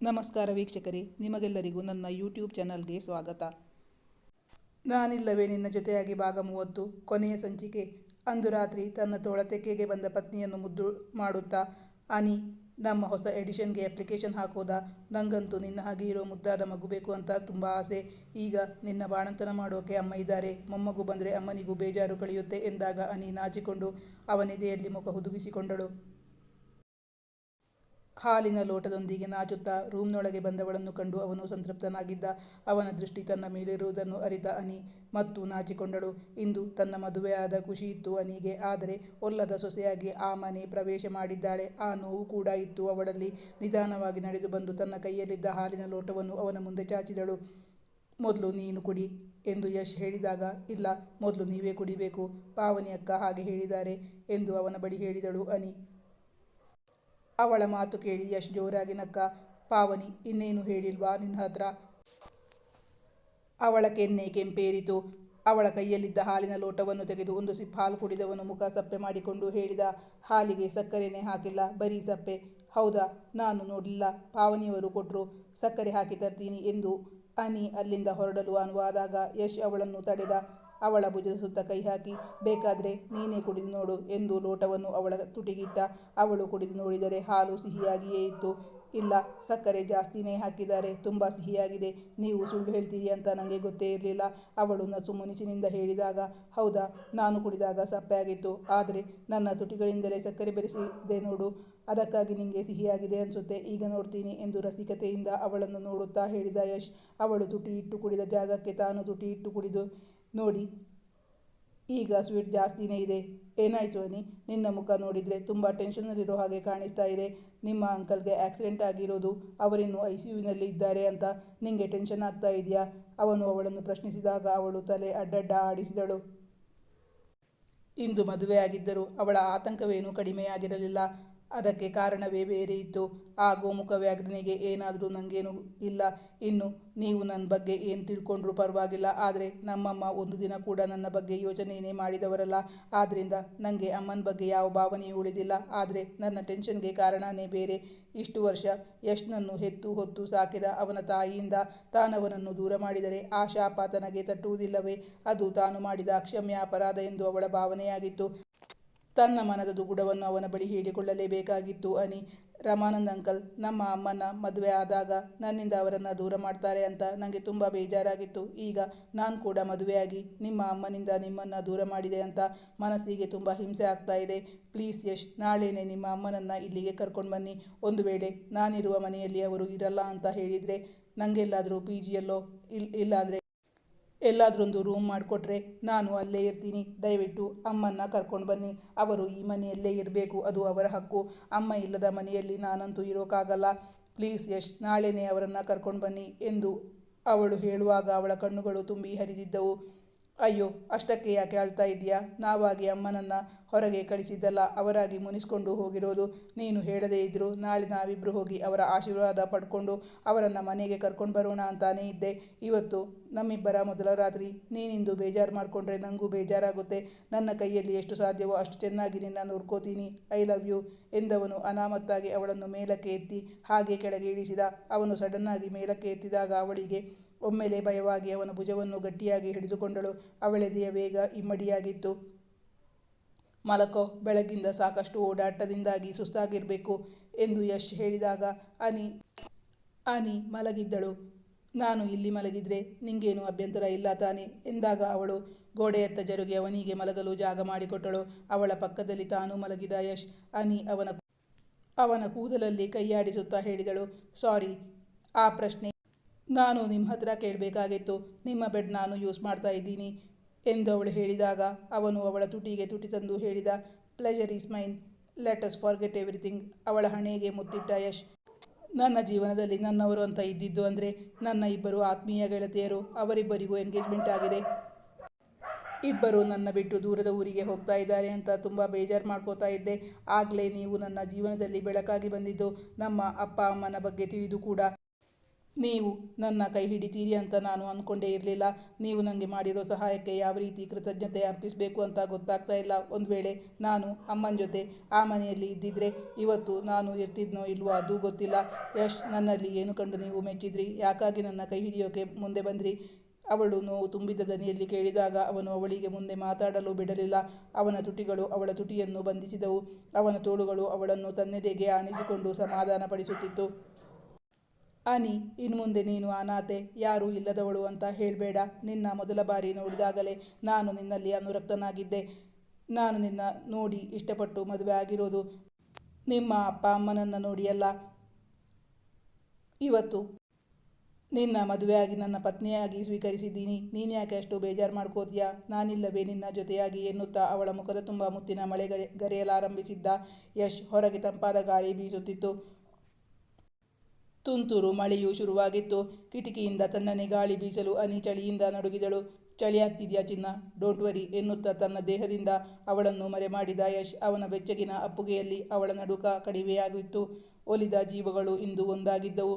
ನಮಸ್ಕಾರ ವೀಕ್ಷಕರೇ, ನಿಮಗೆಲ್ಲರಿಗೂ ನನ್ನ ಯೂಟ್ಯೂಬ್ ಚಾನಲ್ಗೆ ಸ್ವಾಗತ. ನಾನಿಲ್ಲವೇ ನಿನ್ನ ಜೊತೆಯಾಗಿ ಭಾಗ ಮೂವತ್ತು, ಕೊನೆಯ ಸಂಚಿಕೆ. ಅಂದು ರಾತ್ರಿ ತನ್ನ ತೋಳ ತೆಕ್ಕೆಗೆ ಬಂದ ಪತ್ನಿಯನ್ನು ಮುದ್ದು ಮಾಡುತ್ತಾ, ಅನಿ, ನಮ್ಮ ಹೊಸ ಎಡಿಷನ್ಗೆ ಅಪ್ಲಿಕೇಶನ್ ಹಾಕೋದ. ನಂಗಂತೂ ನಿನ್ನ ಹಾಗೆ ಇರೋ ಮುದ್ದಾದ ಮಗು ಬೇಕು ಅಂತ ತುಂಬ ಆಸೆ. ಈಗ ನಿನ್ನ ಬಾಣಂತನ ಮಾಡೋಕೆ ಅಮ್ಮ ಇದ್ದಾರೆ. ಮೊಮ್ಮಗು ಬಂದರೆ ಅಮ್ಮನಿಗೂ ಬೇಜಾರು ಕಳೆಯುತ್ತೆ ಎಂದಾಗ ಅನಿ ನಾಚಿಕೊಂಡು ಅವನಿದೆಯಲ್ಲಿ ಮುಖ ಹುದುಗಿಸಿಕೊಂಡಳು. ಹಾಲಿನ ಲೋಟದೊಂದಿಗೆ ನಾಚುತ್ತಾ ರೂಮ್ನೊಳಗೆ ಬಂದವಳನ್ನು ಕಂಡು ಅವನು ಸಂತೃಪ್ತನಾಗಿದ್ದ. ಅವನ ದೃಷ್ಟಿ ತನ್ನ ಮೇಲಿರುವುದನ್ನು ಅರಿತ ಅನಿ ಮತ್ತು ನಾಚಿಕೊಂಡಳು. ಇಂದು ತನ್ನ ಮದುವೆಯಾದ ಖುಷಿ ಇತ್ತು ಅನಿಗೆ, ಆದರೆ ಒಲ್ಲದ ಸೊಸೆಯಾಗಿ ಆ ಮನೆ ಪ್ರವೇಶ ಮಾಡಿದ್ದಾಳೆ. ಆ ನೋವು ಕೂಡ ಇತ್ತು ಅವಳಲ್ಲಿ. ನಿಧಾನವಾಗಿ ನಡೆದು ಬಂದು ತನ್ನ ಕೈಯಲ್ಲಿದ್ದ ಹಾಲಿನ ಲೋಟವನ್ನು ಅವನ ಮುಂದೆ ಚಾಚಿದಳು. ಮೊದಲು ನೀನು ಕುಡಿ ಎಂದು ಯಶ್ ಹೇಳಿದಾಗ, ಇಲ್ಲ, ಮೊದಲು ನೀವೇ ಕುಡಿಬೇಕು. ಪಾವನಿ ಅಕ್ಕ ಹಾಗೆ ಹೇಳಿದ್ದಾರೆ ಎಂದು ಅವನ ಬಳಿ ಹೇಳಿದಳು ಅನಿ. ಅವಳ ಮಾತು ಕೇಳಿ ಯಶ್ ಜೋರಾಗಿ, ನಕ್ಕ, ಪಾವನಿ, ಇನ್ನೇನು ಹೇಳಿಲ್ವಾ ನಿನ್ನ ಹತ್ರ? ಅವಳ ಕೆನ್ನೆ ಕೆಂಪೇರಿತು. ಅವಳ ಕೈಯಲ್ಲಿದ್ದ ಹಾಲಿನ ಲೋಟವನ್ನು ತೆಗೆದು ಒಂದು ಸಿಪ್ ಹಾಲು ಕುಡಿದವನು ಮುಖ ಸಪ್ಪೆ ಮಾಡಿಕೊಂಡು ಹೇಳಿದ, ಹಾಲಿಗೆ ಸಕ್ಕರೆನೇ ಹಾಕಿಲ್ಲ, ಬರೀ ಸಪ್ಪೆ. ಹೌದಾ? ನಾನು ನೋಡಲಿಲ್ಲ. ಪಾವನಿಯವರು ಕೊಟ್ಟರು ಸಕ್ಕರೆ ಹಾಕಿ ತರ್ತೀನಿ ಎಂದು ಅನಿ ಅಲ್ಲಿಂದ ಹೊರಡಲು ಅನುವಾದಾಗ ಯಶ್ ಅವಳನ್ನು ತಡೆದ. ಅವಳ ಭುಜದ ಸುತ್ತ ಕೈ ಹಾಕಿ, ಬೇಕಾದರೆ ನೀನೇ ಕುಡಿದು ನೋಡು ಎಂದು ಲೋಟವನ್ನು ಅವಳ ತುಟಿಗಿಟ್ಟ. ಅವಳು ಕುಡಿದು ನೋಡಿದರೆ ಹಾಲು ಸಿಹಿಯಾಗಿಯೇ ಇತ್ತು. ಇಲ್ಲ, ಸಕ್ಕರೆ ಜಾಸ್ತಿನೇ ಹಾಕಿದ್ದಾರೆ, ತುಂಬ ಸಿಹಿಯಾಗಿದೆ. ನೀವು ಸುಳ್ಳು ಹೇಳ್ತೀರಿ ಅಂತ ನನಗೆ ಗೊತ್ತೇ ಇರಲಿಲ್ಲ. ಅವಳು ನಸು ಮುನಿಸಿನಿಂದ ಹೇಳಿದಾಗ, ಹೌದಾ, ನಾನು ಕುಡಿದಾಗ ಸಪ್ಪೆ ಆಗಿತ್ತು. ಆದರೆ ನನ್ನ ತುಟಿಗಳಿಂದಲೇ ಸಕ್ಕರೆ ಬೆರೆಸಿದೆ ನೋಡು. ಅದಕ್ಕಾಗಿ ನಿಮಗೆ ಸಿಹಿಯಾಗಿದೆ ಅನಿಸುತ್ತೆ. ಈಗ ನೋಡ್ತೀನಿ ಎಂದು ರಸಿಕತೆಯಿಂದ ಅವಳನ್ನು ನೋಡುತ್ತಾ ಹೇಳಿದ ಯಶ್. ಅವಳು ತುಟಿ ಇಟ್ಟು ಕುಡಿದ ಜಾಗಕ್ಕೆ ತಾನು ತುಟಿ ಇಟ್ಟು ಕುಡಿದು ನೋಡಿ. ಈಗ ಸ್ವೀಟ್ ಜಾಸ್ತಿನೇ ಇದೆ. ಏನಾಯಿತು ಅನಿ? ನಿನ್ನ ಮುಖ ನೋಡಿದರೆ ತುಂಬ ಟೆನ್ಷನ್ನಲ್ಲಿರೋ ಹಾಗೆ ಕಾಣಿಸ್ತಾ ಇದೆ. ನಿಮ್ಮ ಅಂಕಲ್ಗೆ ಆಕ್ಸಿಡೆಂಟ್ ಆಗಿರೋದು. ಅವರಿನ್ನು ಐ ಸಿ ಯುನಲ್ಲಿ ಇದ್ದಾರೆ ಅಂತ ನಿಮಗೆ ಟೆನ್ಷನ್ ಆಗ್ತಾ ಇದೆಯಾ? ಅವನು ಅವಳನ್ನು ಪ್ರಶ್ನಿಸಿದಾಗ ಅವಳು ತಲೆ ಅಡ್ಡಡ್ಡ ಆಡಿಸಿದಳು. ಇಂದು ಮದುವೆ ಆಗಿದ್ದರು ಅವಳ ಆತಂಕವೇನೂ ಕಡಿಮೆಯಾಗಿರಲಿಲ್ಲ. ಅದಕ್ಕೆ ಕಾರಣವೇ ಬೇರೆ ಇತ್ತು. ಆ ಗೋಮುಖ ವ್ಯಾಘ್ರನಿಗೆ ಏನಾದರೂ ನನಗೇನು ಇಲ್ಲ. ಇನ್ನು ನೀವು ನನ್ನ ಬಗ್ಗೆ ಏನು ತಿಳ್ಕೊಂಡ್ರೂ ಪರವಾಗಿಲ್ಲ. ಆದರೆ ನಮ್ಮಮ್ಮ ಒಂದು ದಿನ ಕೂಡ ನನ್ನ ಬಗ್ಗೆ ಯೋಚನೆಯೇ ಮಾಡಿದವರಲ್ಲ. ಆದ್ದರಿಂದ ನನಗೆ ಅಮ್ಮನ ಬಗ್ಗೆ ಯಾವ ಭಾವನೆಯೂ ಉಳಿದಿಲ್ಲ. ಆದರೆ ನನ್ನ ಟೆನ್ಷನ್ಗೆ ಕಾರಣನೇ ಬೇರೆ. ಇಷ್ಟು ವರ್ಷ ಯಶ್ನನ್ನು ಹೆತ್ತು ಹೊತ್ತು ಸಾಕಿದ ಅವನ ತಾಯಿಯಿಂದ ತಾನವನನ್ನು ದೂರ ಮಾಡಿದರೆ ಆ ಶಾಪ ತನಗೆ ತಟ್ಟುವುದಿಲ್ಲವೇ? ಅದು ತಾನು ಮಾಡಿದ ಅಕ್ಷಮ್ಯ ಅಪರಾಧ ಎಂದು ಅವಳ ಭಾವನೆಯಾಗಿತ್ತು. ತನ್ನ ಮನದ ದುಗುಡವನ್ನು ಅವನ ಬಳಿ ಹೇಳಿಕೊಳ್ಳಲೇಬೇಕಾಗಿತ್ತು ಅನಿ. ರಮಾನಂದ್ ಅಂಕಲ್, ನಮ್ಮ ಅಮ್ಮನ ಮದುವೆ ಆದಾಗ ನನ್ನಿಂದ ಅವರನ್ನು ದೂರ ಮಾಡ್ತಾರೆ ಅಂತ ನನಗೆ ತುಂಬ ಬೇಜಾರಾಗಿತ್ತು. ಈಗ ನಾನು ಕೂಡ ಮದುವೆಯಾಗಿ ನಿಮ್ಮ ಅಮ್ಮನಿಂದ ನಿಮ್ಮನ್ನು ದೂರ ಮಾಡಿದೆ ಅಂತ ಮನಸ್ಸಿಗೆ ತುಂಬ ಹಿಂಸೆ ಆಗ್ತಾ ಇದೆ. ಪ್ಲೀಸ್ ಯಶ್, ನಾಳೆನೇ ನಿಮ್ಮ ಅಮ್ಮನನ್ನು ಇಲ್ಲಿಗೆ ಕರ್ಕೊಂಡು ಬನ್ನಿ. ಒಂದು ವೇಳೆ ನಾನಿರುವ ಮನೆಯಲ್ಲಿ ಅವರು ಇರಲ್ಲ ಅಂತ ಹೇಳಿದರೆ ನನಗೆಲ್ಲಾದರೂ ಪಿ ಜಿಯಲ್ಲೋ ಇಲ್ಲ ಇಲ್ಲಾಂದರೆ ಎಲ್ಲಾದ್ರೊಂದು ರೂಮ್ ಮಾಡಿಕೊಟ್ರೆ ನಾನು ಅಲ್ಲೇ ಇರ್ತೀನಿ. ದಯವಿಟ್ಟು ಅಮ್ಮನ್ನ ಕರ್ಕೊಂಡು ಬನ್ನಿ. ಅವರು ಈ ಮನೆಯಲ್ಲೇ ಇರಬೇಕು, ಅದು ಅವರ ಹಕ್ಕು. ಅಮ್ಮ ಇಲ್ಲದ ಮನೆಯಲ್ಲಿ ನಾನಂತೂ ಇರೋಕ್ಕಾಗಲ್ಲ ಪ್ಲೀಸ್ ಯಶ್, ನಾಳೆನೇ ಅವರನ್ನು ಕರ್ಕೊಂಡು ಬನ್ನಿ ಎಂದು ಅವಳು ಹೇಳುವಾಗ ಅವಳ ಕಣ್ಣುಗಳು ತುಂಬಿ ಹರಿದಿದ್ದವು. ಅಯ್ಯೋ, ಅಷ್ಟಕ್ಕೆ ಯಾಕೆ ಅಳ್ತಾ ಇದೆಯಾ ನಾವಾಗಿ ಅಮ್ಮನನ್ನು ಹೊರಗೆ ಕಳಿಸಿದ್ದಲ್ಲ, ಅವರಾಗಿ ಮುನಿಸ್ಕೊಂಡು ಹೋಗಿರೋದು ನೀನು ಹೇಳದೇ ಇದ್ದರು ನಾಳೆ ನಾವಿಬ್ಬರು ಹೋಗಿ ಅವರ ಆಶೀರ್ವಾದ ಪಡ್ಕೊಂಡು ಅವರನ್ನು ಮನೆಗೆ ಕರ್ಕೊಂಡು ಬರೋಣ ಅಂತಾನೇ ಇದ್ದೆ. ಇವತ್ತು ನಮ್ಮಿಬ್ಬರ ಮೊದಲ ರಾತ್ರಿ. ನೀನಿಂದು ಬೇಜಾರು ಮಾಡಿಕೊಂಡ್ರೆ ನನಗೂ ಬೇಜಾರಾಗುತ್ತೆ. ನನ್ನ ಕೈಯಲ್ಲಿ ಎಷ್ಟು ಸಾಧ್ಯವೋ ಅಷ್ಟು ಚೆನ್ನಾಗಿ ನಿನ್ನ ನೋಡ್ಕೋತೀನಿ. ಐ ಲವ್ ಯು ಎಂದವನು ಅನಾಮತ್ತಾಗಿ ಅವಳನ್ನು ಮೇಲಕ್ಕೆ ಎತ್ತಿ ಹಾಗೆ ಕೆಳಗೆ ಇಳಿಸಿದ. ಅವನು ಸಡನ್ನಾಗಿ ಮೇಲಕ್ಕೆ ಎತ್ತಿದಾಗ ಅವಳಿಗೆ ಒಮ್ಮೆಲೆ ಭಯವಾಗಿ ಅವನ ಭುಜವನ್ನು ಗಟ್ಟಿಯಾಗಿ ಹಿಡಿದುಕೊಂಡಳು. ಅವಳೆದೆಯ ವೇಗ ಇಮ್ಮಡಿಯಾಗಿತ್ತು. ಮಲಕೋ, ಬೆಳಗಿಂದ ಸಾಕಷ್ಟು ಓಡಾಟದಿಂದಾಗಿ ಸುಸ್ತಾಗಿರಬೇಕು ಎಂದು ಯಶ್ ಹೇಳಿದಾಗ ಅನಿ ಅನಿ ಮಲಗಿದ್ದಳು. ನಾನು ಇಲ್ಲಿ ಮಲಗಿದ್ರೆ ನಿಂಗೇನು ಅಭ್ಯಂತರ ಇಲ್ಲ ತಾನೆ ಎಂದಾಗ ಅವಳು ಗೋಡೆಯತ್ತ ಜರುಗಿ ಅವನಿಗೆ ಮಲಗಲು ಜಾಗ ಮಾಡಿಕೊಟ್ಟಳು. ಅವಳ ಪಕ್ಕದಲ್ಲಿ ತಾನು ಮಲಗಿದ ಯಶ್ ಅನಿ ಅವನ ಅವನ ಕೂದಲಲ್ಲಿ ಕೈಯಾಡಿಸುತ್ತಾ ಹೇಳಿದಳು, ಸಾರಿ, ಆ ಪ್ರಶ್ನೆ, ನಾನು ನಿಮ್ಮ ಹತ್ರ ಕೇಳಬೇಕಾಗಿತ್ತು. ನಿಮ್ಮ ಬೆಡ್ ನಾನು ಯೂಸ್ ಮಾಡ್ತಾ ಇದ್ದೀನಿ. ಎಂದು ಅವಳು ಹೇಳಿದಾಗ, ಅವನು ಅವಳ ತುಟಿಗೆ ತುಟಿ ತಂದು ಹೇಳಿದ pleasure is mine let's forget everything ಅವಳ ಹಣೆಗೆ ಮುತ್ತಿಟ್ಟ ಯಶ್, ನನ್ನ ಜೀವನದಲ್ಲಿ ನನ್ನವರು ಅಂತ ಇದ್ದಿದ್ದು ಅಂದರೆ ನನ್ನ ಇಬ್ಬರು ಆತ್ಮೀಯ ಗೆಳತಿಯರು, ಅವರಿಬ್ಬರಿಗೂ ಎಂಗೇಜ್ಮೆಂಟ್ ಆಗಿದೆ. ಇಬ್ಬರು ನನ್ನ ಬಿಟ್ಟು ದೂರದ ಊರಿಗೆ ಹೋಗ್ತಾ ಇದ್ದಾರೆ ಅಂತ ತುಂಬ ಬೇಜಾರು ಮಾಡ್ಕೋತಾ ಇದ್ದೆ. ಆಗಲೇ ನೀವು ನನ್ನ ಜೀವನದಲ್ಲಿ ಬೆಳಕಾಗಿ ಬಂದಿದ್ದು ನಮ್ಮ ಅಪ್ಪ ಅಮ್ಮನ ಬಗ್ಗೆ ತಿಳಿದು ಕೂಡ ನೀವು ನನ್ನ ಕೈ ಹಿಡಿತೀರಿ ಅಂತ ನಾನು ಅಂದ್ಕೊಂಡೇ ಇರಲಿಲ್ಲ. ನೀವು ನನಗೆ ಮಾಡಿರೋ ಸಹಾಯಕ್ಕೆ ಯಾವ ರೀತಿ ಕೃತಜ್ಞತೆ ಅರ್ಪಿಸಬೇಕು ಅಂತ ಗೊತ್ತಾಗ್ತಾ ಇಲ್ಲ. ಒಂದು ವೇಳೆ ನಾನು ಅಮ್ಮನ ಜೊತೆ ಆ ಮನೆಯಲ್ಲಿ ಇದ್ದಿದ್ರೆ ಇವತ್ತು ನಾನು ಇರ್ತಿದ್ನೋ ಇಲ್ವೋ ಅದು ಗೊತ್ತಿಲ್ಲ. ಯಶ್, ನನ್ನಲ್ಲಿ ಏನು ಕಂಡು ನೀವು ಮೆಚ್ಚಿದ್ರಿ? ಯಾಕಾಗಿ ನನ್ನ ಕೈ ಹಿಡಿಯೋಕೆ ಮುಂದೆ ಬಂದ್ರಿ? ಅವಳು ನೋವು ತುಂಬಿದ ದನಿಯಲ್ಲಿ ಕೇಳಿದಾಗ ಅವನು ಅವಳಿಗೆ ಮುಂದೆ ಮಾತಾಡಲು ಬಿಡಲಿಲ್ಲ. ಅವನ ತುಟಿಗಳು ಅವಳ ತುಟಿಯನ್ನು ಬಂಧಿಸಿದವು. ಅವನ ತೋಳುಗಳು ಅವಳನ್ನು ತನ್ನೆದೆಗೆ ಆನಿಸಿಕೊಂಡು ಸಮಾಧಾನಪಡಿಸುತ್ತಿತ್ತು. ಅನಿ, ಇನ್ಮುಂದೆ ನೀನು ಅನಾಥೆ, ಯಾರೂ ಇಲ್ಲದವಳು ಅಂತ ಹೇಳಬೇಡ. ನಿನ್ನ ಮೊದಲ ಬಾರಿ ನೋಡಿದಾಗಲೇ ನಾನು ನಿನ್ನಲ್ಲಿ ಅನುರಕ್ತನಾಗಿದ್ದೆ. ನಾನು ನಿನ್ನ ನೋಡಿ ಇಷ್ಟಪಟ್ಟು ಮದುವೆ ಆಗಿರೋದು. ನಿಮ್ಮ ಅಪ್ಪ ಅಮ್ಮನನ್ನು ನೋಡಿಯಲ್ಲ. ಇವತ್ತು ನಿನ್ನ ಮದುವೆಯಾಗಿ ನನ್ನ ಪತ್ನಿಯಾಗಿ ಸ್ವೀಕರಿಸಿದ್ದೀನಿ. ನೀನು ಯಾಕೆ ಅಷ್ಟು ಬೇಜಾರು ಮಾಡ್ಕೋತೀಯಾ? ನಾನಿಲ್ಲವೇ ನಿನ್ನ ಜೊತೆಯಾಗಿ ಎನ್ನುತ್ತಾ ಅವಳ ಮುಖದ ತುಂಬ ಮುತ್ತಿನ ಮಳೆ ಗರೆ, ಗರೆಯಲಾರಂಭಿಸಿದ್ದ. ಯಶ್ ಹೊರಗೆ ತಂಪಾದ ಗಾಳಿ ಬೀಸುತ್ತಿತ್ತು. ತುಂತುರು ಮಳೆಯು ಶುರುವಾಗಿತ್ತು. ಕಿಟಕಿಯಿಂದ ತಣ್ಣನೆ ಗಾಳಿ ಬೀಸಲು ಅನಿ ಚಳಿಯಿಂದ ನಡುಗಿದಳು. ಚಳಿ ಆಗ್ತಿದ್ಯಾ ಚಿನ್ನ? ಡೋಂಟ್ ವರಿ ಎನ್ನುತ್ತಾ ತನ್ನ ದೇಹದಿಂದ ಅವಳನ್ನು ಮರೆಮಾಡಿದ ಯಶ್ ಅವನ ಬೆಚ್ಚಗಿನ ಅಪ್ಪುಗೆಯಲ್ಲಿ ಅವಳ ನಡುಕ ಕಡಿಮೆಯಾಗಿತ್ತು. ಒಲಿದ ಜೀವಗಳು ಇಂದು ಒಂದಾಗಿದ್ದವು.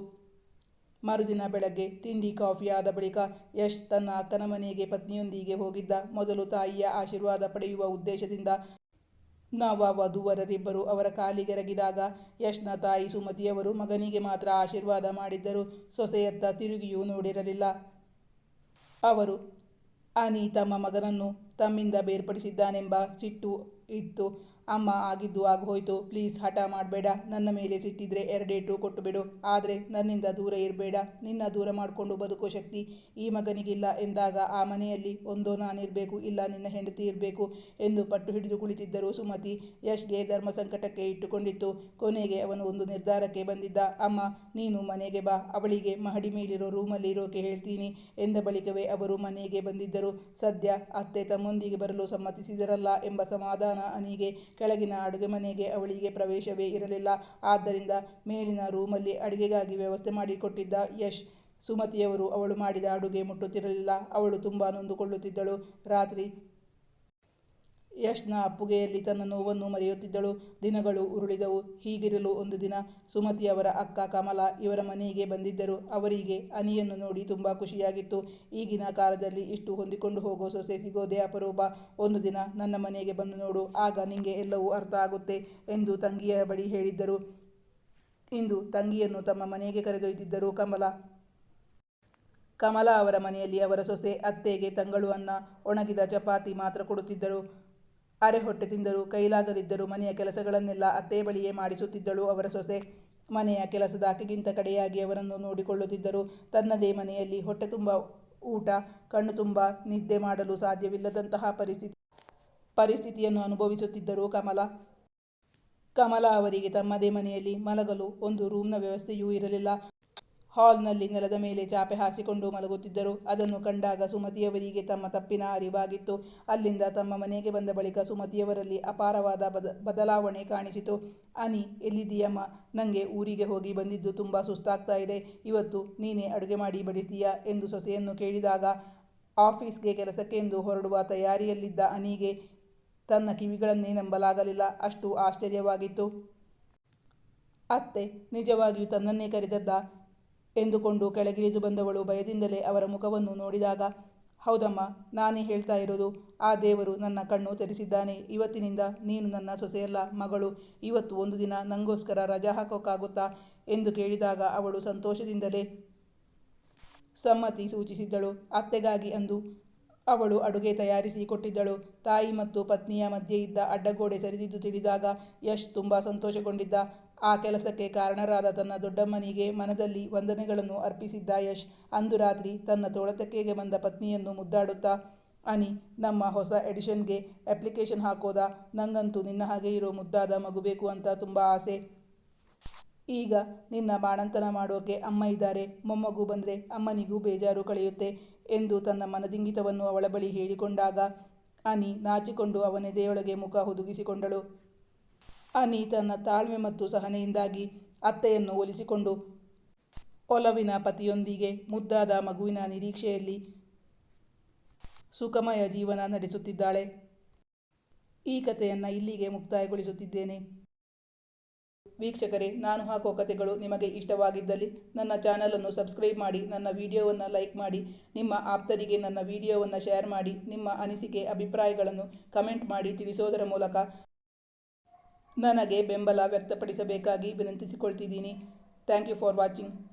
ಮರುದಿನ ಬೆಳಗ್ಗೆ ತಿಂಡಿ, ಕಾಫಿ ಆದ ಬಳಿಕ ಯಶ್ ತನ್ನ ಅಕ್ಕನ ಮನೆಗೆ ಪತ್ನಿಯೊಂದಿಗೆ ಹೋಗಿದ್ದ. ಮೊದಲು ತಾಯಿಯ ಆಶೀರ್ವಾದ ಪಡೆಯುವ ಉದ್ದೇಶದಿಂದ ನವ ವಧುವರರಿಬ್ಬರು ಅವರ ಕಾಲಿಗೆರಗಿದಾಗ ಯಶ್ನ ತಾಯಿ ಸುಮತಿಯವರು ಮಗನಿಗೆ ಮಾತ್ರ ಆಶೀರ್ವಾದ ಮಾಡಿದ್ದರು. ಸೊಸೆಯತ್ತ ತಿರುಗಿಯೂ ನೋಡಿರಲಿಲ್ಲ. ಅವರು ಅನಿ ತಮ್ಮ ಮಗನನ್ನು ತಮ್ಮಿಂದ ಬೇರ್ಪಡಿಸಿದ್ದಾನೆಂಬ ಸಿಟ್ಟು ಇತ್ತು. ಅಮ್ಮ ಆಗಿದ್ದು ಆಗೋಯ್ತು. ಪ್ಲೀಸ್ ಹಠ ಮಾಡಬೇಡ. ನನ್ನ ಮೇಲೆ ಸಿಟ್ಟಿದ್ರೆ ಎರಡೇಟು ಕೊಟ್ಟು ಬಿಡು. ಆದರೆ ನನ್ನಿಂದ ದೂರ ಇರಬೇಡ. ನಿನ್ನ ದೂರ ಮಾಡಿಕೊಂಡು ಬದುಕೋ ಶಕ್ತಿ ಈ ಮಗನಿಗಿಲ್ಲ ಎಂದಾಗ ಆ ಮನೆಯಲ್ಲಿ ಒಂದೋ ನಾನಿರಬೇಕು, ಇಲ್ಲ ನಿನ್ನ ಹೆಂಡತಿ ಇರಬೇಕು ಎಂದು ಪಟ್ಟು ಹಿಡಿದು ಕುಳಿತಿದ್ದರು ಸುಮತಿ. ಯಶ್ಗೆ ಧರ್ಮ ಸಂಕಟಕ್ಕೆ ಇಟ್ಟುಕೊಂಡಿತ್ತು. ಕೊನೆಗೆ ಅವನು ಒಂದು ನಿರ್ಧಾರಕ್ಕೆ ಬಂದಿದ್ದ. ಅಮ್ಮ, ನೀನು ಮನೆಗೆ ಬಾ. ಅವಳಿಗೆ ಮಹಡಿ ಮೇಲಿರೋ ರೂಮಲ್ಲಿ ಇರೋಕೆ ಹೇಳ್ತೀನಿ ಎಂದ ಬಳಿಕವೇ ಅವರು ಮನೆಗೆ ಬಂದಿದ್ದರು. ಸದ್ಯ ಅತ್ತೆ ತಮ್ಮೊಂದಿಗೆ ಬರಲು ಸಮ್ಮತಿಸಿದರಲ್ಲ ಎಂಬ ಸಮಾಧಾನ ಅನಿಗೆ ಕೆಳಗಿನ ಅಡುಗೆ ಮನೆಗೆ ಅವಳಿಗೆ ಪ್ರವೇಶವೇ ಇರಲಿಲ್ಲ. ಆದ್ದರಿಂದ ಮೇಲಿನ ರೂಮಲ್ಲಿ ಅಡುಗೆಗಾಗಿ ವ್ಯವಸ್ಥೆ ಮಾಡಿಕೊಟ್ಟಿದ್ದ ಯಶ್ ಸುಮತಿಯವರು ಅವಳು ಮಾಡಿದ ಅಡುಗೆ ಮುಟ್ಟುತ್ತಿರಲಿಲ್ಲ. ಅವಳು ತುಂಬ ನೊಂದುಕೊಳ್ಳುತ್ತಿದ್ದಳು. ರಾತ್ರಿ ಯಶ್ನ ಅಪ್ಪುಗೆಯಲ್ಲಿ ತನ್ನ ನೋವನ್ನು ಮರೆಯುತ್ತಿದ್ದಳು. ದಿನಗಳು ಉರುಳಿದವು. ಹೀಗಿರಲು ಒಂದು ದಿನ ಸುಮತಿಯವರ ಅಕ್ಕ ಕಮಲ ಇವರ ಮನೆಗೆ ಬಂದಿದ್ದರು. ಅವರಿಗೆ ಅನಿಯನ್ನು ನೋಡಿ ತುಂಬ ಖುಷಿಯಾಗಿತ್ತು. ಈಗಿನ ಕಾಲದಲ್ಲಿ ಇಷ್ಟು ಹೊಂದಿಕೊಂಡು ಹೋಗೋ ಸೊಸೆ ಸಿಗೋದೇ ಅಪರೂಪ. ಒಂದು ದಿನ ನನ್ನ ಮನೆಗೆ ಬಂದು ನೋಡು. ಆಗ ನಿಮಗೆ ಎಲ್ಲವೂ ಅರ್ಥ ಆಗುತ್ತೆ ಎಂದು ತಂಗಿಯ ಬಳಿ ಹೇಳಿದ್ದರು. ಇಂದು ತಂಗಿಯನ್ನು ತಮ್ಮ ಮನೆಗೆ ಕರೆದೊಯ್ದಿದ್ದರು ಕಮಲ. ಕಮಲ ಅವರ ಮನೆಯಲ್ಲಿ ಅವರ ಸೊಸೆ, ಅತ್ತೆಗೆ ತಂಗಳು ಅನ್ನ, ಒಣಗಿದ ಚಪಾತಿ ಮಾತ್ರ ಕೊಡುತ್ತಿದ್ದರು. ಅರೆ ಹೊಟ್ಟೆ ತಿಂದರು ಕೈಲಾಗದಿದ್ದರೂ ಮನೆಯ ಕೆಲಸಗಳನ್ನೆಲ್ಲ ಅತ್ತೆ ಬಳಿಯೇ ಮಾಡಿಸುತ್ತಿದ್ದಳು ಅವರ ಸೊಸೆ. ಮನೆಯ ಕೆಲಸದ ಆಕೆಗಿಂತ ಕಡೆಯಾಗಿ ಅವರನ್ನು ನೋಡಿಕೊಳ್ಳುತ್ತಿದ್ದರು. ತನ್ನದೇ ಮನೆಯಲ್ಲಿ ಹೊಟ್ಟೆ ತುಂಬ ಊಟ, ಕಣ್ಣು ತುಂಬ ನಿದ್ದೆ ಮಾಡಲು ಸಾಧ್ಯವಿಲ್ಲದಂತಹ ಪರಿಸ್ಥಿತಿ, ಪರಿಸ್ಥಿತಿಯನ್ನು ಅನುಭವಿಸುತ್ತಿದ್ದರು ಕಮಲ. ಕಮಲ ಅವರಿಗೆ ತಮ್ಮದೇ ಮನೆಯಲ್ಲಿ ಮಲಗಲು ಒಂದು ರೂಮ್ನ ವ್ಯವಸ್ಥೆಯೂ ಇರಲಿಲ್ಲ. ಹಾಲ್ನಲ್ಲಿ ನೆಲದ ಮೇಲೆ ಚಾಪೆ ಹಾಸಿಕೊಂಡು ಮಲಗುತ್ತಿದ್ದರು. ಅದನ್ನು ಕಂಡಾಗ ಸುಮತಿಯವರಿಗೆ ತಮ್ಮ ತಪ್ಪಿನ ಅರಿವಾಗಿತ್ತು. ಅಲ್ಲಿಂದ ತಮ್ಮ ಮನೆಗೆ ಬಂದ ಬಳಿಕ ಸುಮತಿಯವರಲ್ಲಿ ಅಪಾರವಾದ ಬದ, ಬದಲಾವಣೆ ಕಾಣಿಸಿತು. ಅನಿ, ಎಲ್ಲಿದ್ದೀಯಮ್ಮ? ನನಗೆ ಊರಿಗೆ ಹೋಗಿ ಬಂದಿದ್ದು ತುಂಬ ಸುಸ್ತಾಗ್ತಾ ಇದೆ. ಇವತ್ತು ನೀನೇ ಅಡುಗೆ ಮಾಡಿ ಬಡಿಸ್ತೀಯಾ? ಎಂದು ಸೊಸೆಯನ್ನು ಕೇಳಿದಾಗ, ಆಫೀಸ್ಗೆ ಕೆಲಸಕ್ಕೆಂದು ಹೊರಡುವ ತಯಾರಿಯಲ್ಲಿದ್ದ ಅನಿಗೆ ತನ್ನ ಕಿವಿಗಳನ್ನೇ ನಂಬಲಾಗಲಿಲ್ಲ. ಅಷ್ಟು ಆಶ್ಚರ್ಯವಾಗಿತ್ತು. ಅತ್ತೆ, ನಿಜವಾಗಿಯೂ ತನ್ನನ್ನೇ ಕರೆದದ್ದ? ಎಂದುಕೊಂಡು ಕೆಳಗಿಳಿದು ಬಂದವಳು ಭಯದಿಂದಲೇ ಅವರ ಮುಖವನ್ನು ನೋಡಿದಾಗ, ಹೌದಮ್ಮ, ನಾನೇ ಹೇಳ್ತಾ ಇರೋದು, ಆ ದೇವರು ನನ್ನ ಕಣ್ಣು ತೆರೆಸಿದ್ದಾನೆ. ಇವತ್ತಿನಿಂದ ನೀನು ನನ್ನ ಸೊಸೆಯಲ್ಲ, ಮಗಳು. ಇವತ್ತು ಒಂದು ದಿನ ನಂಗೋಸ್ಕರ ರಜಾ ಹಾಕೋಕ್ಕಾಗುತ್ತಾ? ಎಂದು ಕೇಳಿದಾಗ ಅವಳು ಸಂತೋಷದಿಂದಲೇ ಸಮ್ಮತಿ ಸೂಚಿಸಿದ್ದಳು. ಅತ್ತೆಗಾಗಿ ಅಂದು ಅವಳು ಅಡುಗೆ ತಯಾರಿಸಿ ಕೊಟ್ಟಿದ್ದಳು. ತಾಯಿ ಮತ್ತು ಪತ್ನಿಯ ಮಧ್ಯೆ ಇದ್ದ ಅಡ್ಡಗೋಡೆ ಸರಿದಿದ್ದು ತಿಳಿದಾಗ ಯಶ್ ತುಂಬ ಸಂತೋಷಗೊಂಡಿದ್ದ. ಆ ಕೆಲಸಕ್ಕೆ ಕಾರಣರಾದ ತನ್ನ ದೊಡ್ಡಮ್ಮನಿಗೆ ಮನದಲ್ಲಿ ವಂದನೆಗಳನ್ನು ಅರ್ಪಿಸಿದ್ದ ಯಶ್, ಅಂದು ರಾತ್ರಿ ತನ್ನ ತೋಳತಕ್ಕೆಗೆ ಬಂದ ಪತ್ನಿಯನ್ನು ಮುದ್ದಾಡುತ್ತಾ, ಅನಿ, ನಮ್ಮ ಹೊಸ ಎಡಿಷನ್ಗೆ ಅಪ್ಲಿಕೇಶನ್ ಹಾಕೋದ? ನಂಗಂತೂ ನಿನ್ನ ಹಾಗೆ ಇರೋ ಮುದ್ದಾದ ಮಗು ಬೇಕು ಅಂತ ತುಂಬ ಆಸೆ. ಈಗ ನಿನ್ನ ಬಾಣಂತನ ಮಾಡೋಕೆ ಅಮ್ಮ ಇದ್ದಾರೆ. ಮೊಮ್ಮಗು ಬಂದರೆ ಅಮ್ಮನಿಗೂ ಬೇಜಾರು ಕಳೆಯುತ್ತೆ ಎಂದು ತನ್ನ ಮನದಿಂಗಿತವನ್ನು ಅವಳ ಬಳಿ ಹೇಳಿಕೊಂಡಾಗ, ಅನಿ, ನಾಚಿಕೊಂಡು ಅವನೆದೆಯೊಳಗೆ ಮುಖ ಹುದುಗಿಸಿಕೊಂಡಳು. ಅನಿ ತನ್ನ ತಾಳ್ಮೆ ಮತ್ತು ಸಹನೆಯಿಂದಾಗಿ ಅತ್ತೆಯನ್ನು ಒಲಿಸಿಕೊಂಡು ಒಲವಿನ ಪತಿಯೊಂದಿಗೆ ಮುದ್ದಾದ ಮಗುವಿನ ನಿರೀಕ್ಷೆಯಲ್ಲಿ ಸುಖಮಯ ಜೀವನ ನಡೆಸುತ್ತಿದ್ದಾಳೆ. ಈ ಕಥೆಯನ್ನು ಇಲ್ಲಿಗೆ ಮುಕ್ತಾಯಗೊಳಿಸುತ್ತಿದ್ದೇನೆ. ವೀಕ್ಷಕರೇ, ನಾನು ಹಾಕೋ ಕಥೆಗಳು ನಿಮಗೆ ಇಷ್ಟವಾಗಿದ್ದಲ್ಲಿ ನನ್ನ ಚಾನಲನ್ನು ಸಬ್ಸ್ಕ್ರೈಬ್ ಮಾಡಿ, ನನ್ನ ವಿಡಿಯೋವನ್ನು ಲೈಕ್ ಮಾಡಿ, ನಿಮ್ಮ ಆಪ್ತರಿಗೆ ನನ್ನ ವಿಡಿಯೋವನ್ನು ಶೇರ್ ಮಾಡಿ, ನಿಮ್ಮ ಅನಿಸಿಕೆ, ಅಭಿಪ್ರಾಯಗಳನ್ನು ಕಮೆಂಟ್ ಮಾಡಿ ತಿಳಿಸೋದರ ಮೂಲಕ ನನಗೆ ಬೆಂಬಲ ವ್ಯಕ್ತಪಡಿಸಬೇಕಾಗಿ ವಿನಂತಿಸಿಕೊಳ್ತಿದ್ದೀನಿ. Thank you for watching.